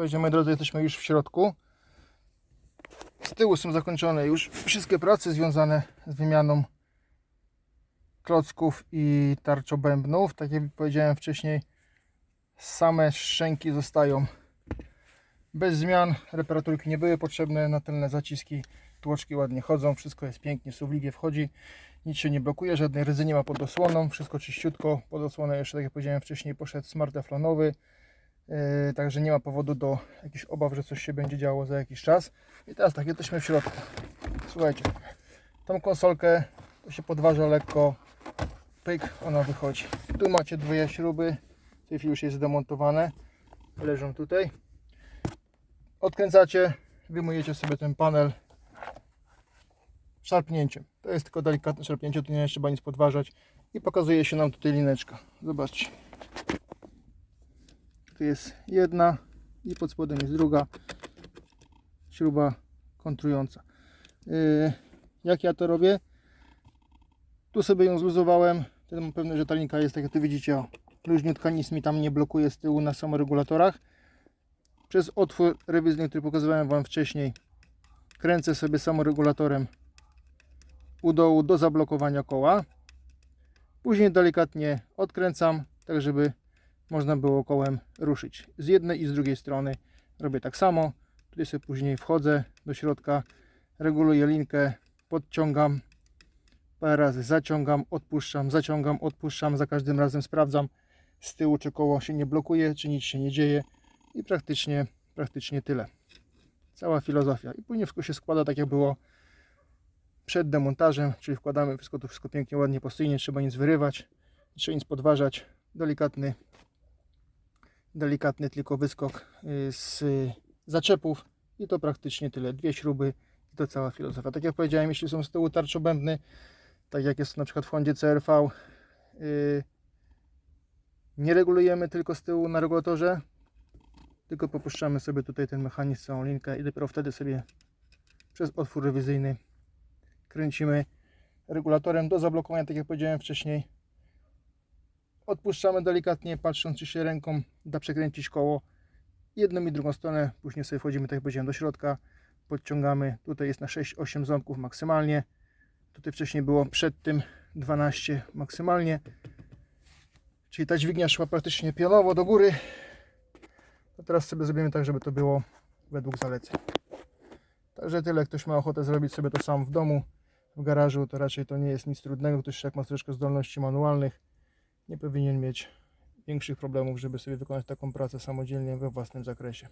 Słuchajcie, moi drodzy, jesteśmy już w środku. Z tyłu są zakończone już wszystkie prace związane z wymianą klocków i tarczobębnów. Tak jak powiedziałem wcześniej, same szczęki zostają bez zmian. Reparaturki nie były potrzebne, na tylne zaciski, tłoczki ładnie chodzą, wszystko jest pięknie, suwliwie wchodzi, nic się nie blokuje, żadnej ryzy nie ma pod osłoną, wszystko czyściutko, pod osłonę jeszcze, tak jak powiedziałem wcześniej, poszedł smart teflonowy, Yy, także nie ma powodu do jakichś obaw, że coś się będzie działo za jakiś czas. I teraz tak, jesteśmy w środku. Słuchajcie, tą konsolkę to się podważa lekko, pyk, ona wychodzi. Tu macie dwie śruby, w tej chwili już jest zdemontowane, leżą tutaj. Odkręcacie, wyjmujecie sobie ten panel szarpnięciem. To jest tylko delikatne szarpnięcie, tu nie trzeba nic podważać. I pokazuje się nam tutaj lineczka. Zobaczcie. Tu jest jedna i pod spodem jest druga śruba kontrująca. Yy, jak ja to robię? Tu sobie ją zluzowałem. Wtedy mam pewność, że ta jest, tak jak tu widzicie, o, luźniutka, nic mi tam nie blokuje z tyłu na samoregulatorach. Przez otwór rewizyjny, który pokazywałem Wam wcześniej, kręcę sobie samoregulatorem u dołu do zablokowania koła. Później delikatnie odkręcam, tak żeby można było kołem ruszyć. Z jednej i z drugiej strony robię tak samo. Tutaj sobie później wchodzę do środka, reguluję linkę, podciągam, parę razy zaciągam, odpuszczam, zaciągam, odpuszczam. Za każdym razem sprawdzam z tyłu, czy koło się nie blokuje, czy nic się nie dzieje i praktycznie, praktycznie tyle. Cała filozofia. I później wszystko się składa tak, jak było przed demontażem, czyli wkładamy wszystko tu wszystko pięknie, ładnie, postyjnie, nie trzeba nic wyrywać, trzeba nic podważać. Delikatny delikatny tylko wyskok y, z zaczepów i to praktycznie tyle. Dwie śruby i to cała filozofia. Tak jak powiedziałem, jeśli są z tyłu tarczobębny, tak jak jest na przykład w Hondzie CRV, y, nie regulujemy tylko z tyłu na regulatorze, tylko popuszczamy sobie tutaj ten mechanizm, całą linkę i dopiero wtedy sobie przez otwór rewizyjny kręcimy regulatorem do zablokowania, tak jak powiedziałem wcześniej, odpuszczamy delikatnie, patrząc czy się ręką da przekręcić koło. Jedną i drugą stronę, później sobie wchodzimy, tak jak powiedziałem, do środka, podciągamy, tutaj jest na 6-8 ząbków maksymalnie, tutaj wcześniej było przed tym 12 maksymalnie, czyli ta dźwignia szła praktycznie pionowo do góry, a teraz sobie zrobimy tak, żeby to było według zaleceń. Także tyle, ktoś ma ochotę zrobić sobie to sam w domu, w garażu, to raczej to nie jest nic trudnego, ktoś jak ma troszeczkę zdolności manualnych, nie powinien mieć większych problemów, żeby sobie wykonać taką pracę samodzielnie we własnym zakresie.